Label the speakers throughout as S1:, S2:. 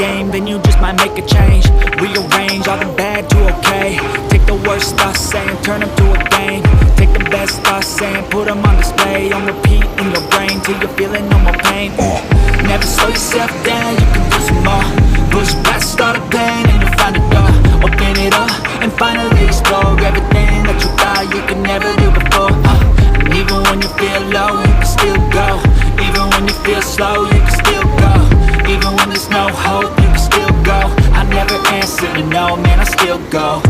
S1: game, then you just might make a change. Rearrange all the bad to okay. Take the worst thoughts saying, turn them to a game. Take the best thoughts saying, put them on display. On repeat in your brain till you're feeling no more pain. Never slow yourself down, you can do some more. Go,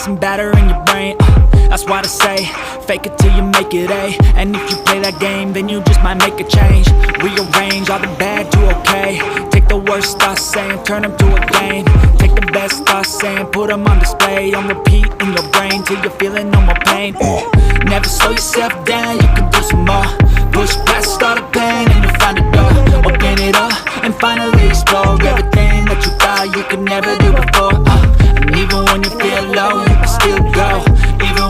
S1: some batter in your brain. Uh, That's why I say, fake it till you make it A. And if you play that game, then you just might make a change. Rearrange all the bad to okay. Take the worst thoughts saying, turn them to a game. Take the best thoughts saying, put them on display. On repeat in your brain till you're feeling no more pain. Uh, Never slow yourself down, you can do some more. Push past all the pain and you'll find a door. Open it up and finally explore everything that you thought you could never do before. Uh, and even when you feel low,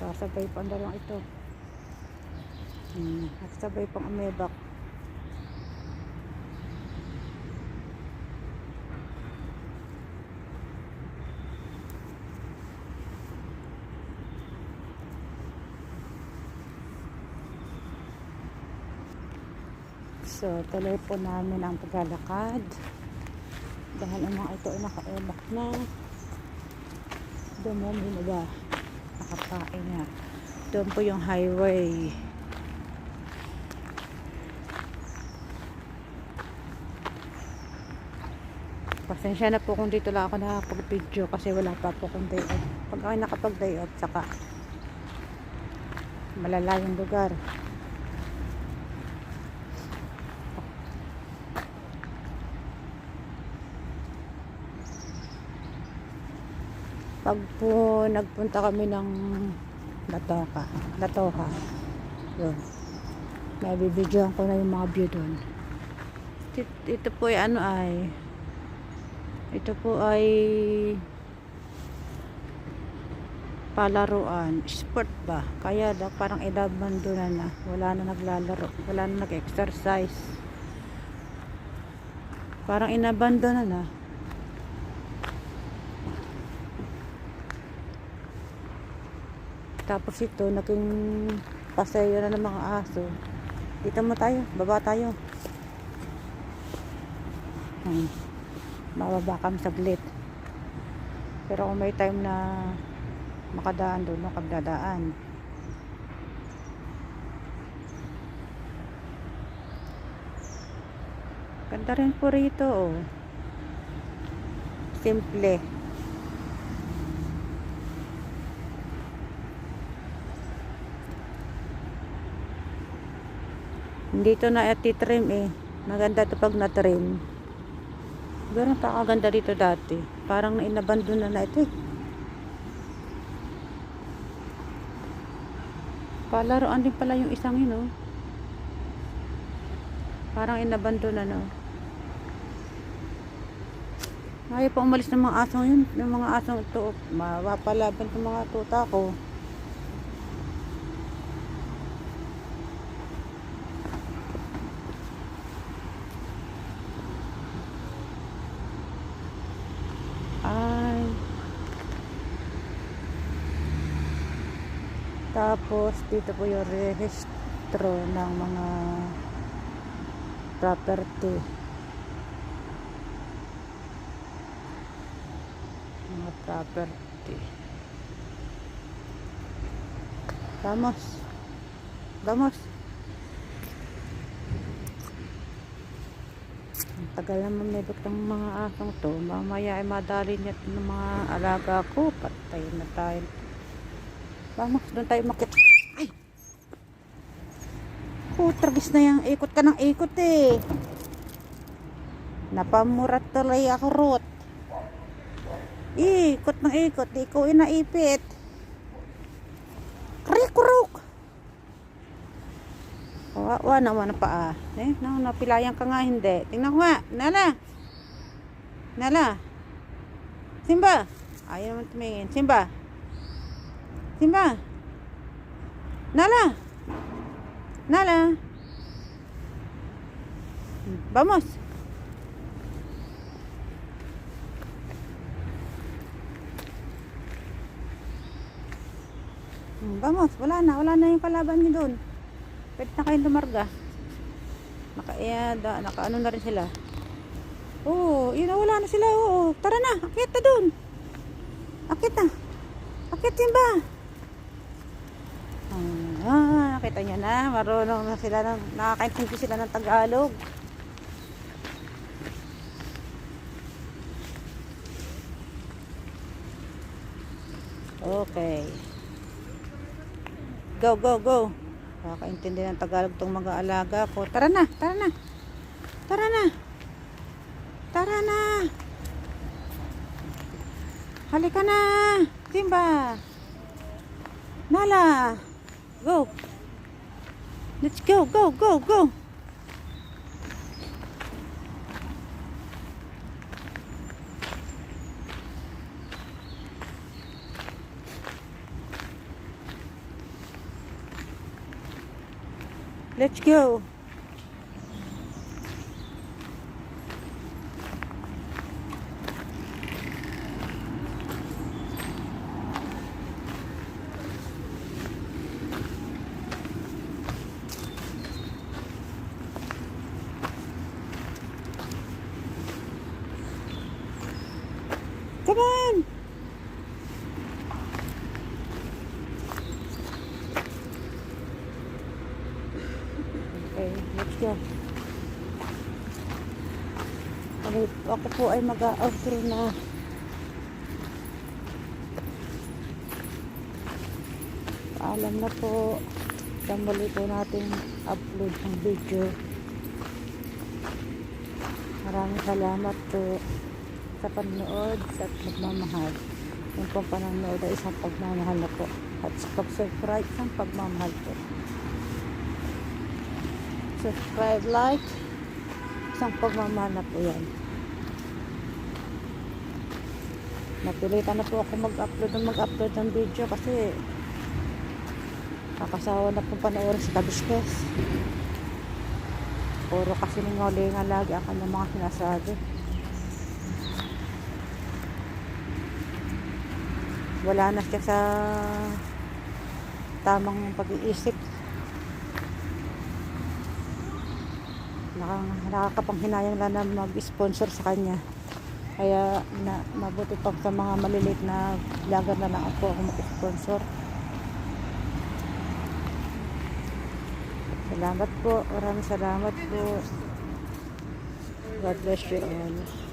S1: Sasabay pa ang dalawang ito. Hmm, at sabay pang amebak. So, tuloy po namin ang paglalakad. Dahil ang mga ito ay naka-ebak na. Doon mo muna ba? Nakakain na. Doon po yung highway. Pasensya na po kung dito lang ako nakapag-video kasi wala pa po kong day off. Pag ako nakapag-day off, saka malalayong lugar. Pag po nagpunta kami ng Latoka, Latoka, yun. May bibidyoan ko na yung mga view doon. Ito, po ay ano ay, ito po ay palaruan, sport ba? Kaya daw parang idabando na na. Wala na naglalaro, wala na nag-exercise. Parang inabando na na. Tapos ito, naging pasayo na ng mga aso. Dito mo tayo, baba tayo. Hmm. Mababa kami saglit. Pero kung may time na makadaan doon, makagdadaan. Ganda rin po rito, oh. Simple. Hindi to na titrim eh. Maganda to pag na-trim. Pero napakaganda dito dati. Parang inabandon na na ito eh. Palaroan din pala yung isang yun oh. Parang inabandon na no. Ayaw pa umalis ng mga asong yun. Yung mga asong ito. Mapapalaban ng mga tuta ko. Tapos, dito po yung rehistro ng mga property. Mga property. Vamos. Vamos. Ang tagal naman nilot ng mga asong to. Mamaya ay madali niya ng mga alaga ko. Patay na tayo. Vamos, doon tayo makit. Ay! Putragis na yung ikot ka ng ikot eh. Napamurat tuloy ako rot. Ikot ng ikot. Ikaw inaipit. Krikuruk! Kawawa naman ang paa. Eh, no, napilayan ka nga hindi. Tingnan ko nga. Nala. Nala. Simba. Ayaw naman tumingin. Simba. Simba. Nala. Nala. Vamos. Vamos, wala na, wala na yung kalaban niyo doon. Pwede na kayong lumarga. Naka, eh, da, naka ano na rin sila. Oo, yun na, wala na sila. Oo, tara na, akit na doon. Akit na. Akit yun ba? Ah, nakita niya na. Marunong na sila, ng, nakakaintindi sila ng Tagalog. Okay. Go, go, go. Nakakaintindi ng Tagalog tong mga alaga ko. Tara na, tara na. Tara na. Tara na. Halika na. Simba. Nala. Go. Let's go, go, go, go.
S2: Let's go. Ako po ay mag-outro na. Paalam na po. Isang muli po natin upload ng video. Maraming salamat po sa panonood sa pagmamahal. Yung pong panonood ay isang pagmamahal na po. At sa pag-subscribe, isang pagmamahal po. Subscribe, like, isang pagmamahal na po yan. Napilitan na po ako mag-upload ng mag-upload ng video kasi kakasawa na po panoorin sa kabiskas. Puro kasi ningolingan lagi ang kanyang mga sinasabi. Wala na siya sa tamang pag-iisip. Nakakapanghinayang lang na mag-sponsor sa kanya. Kaya na, mabuti pang sa mga maliliit na vlogger na lang ako ako mag-sponsor. Salamat po. Maraming salamat po. God bless you all.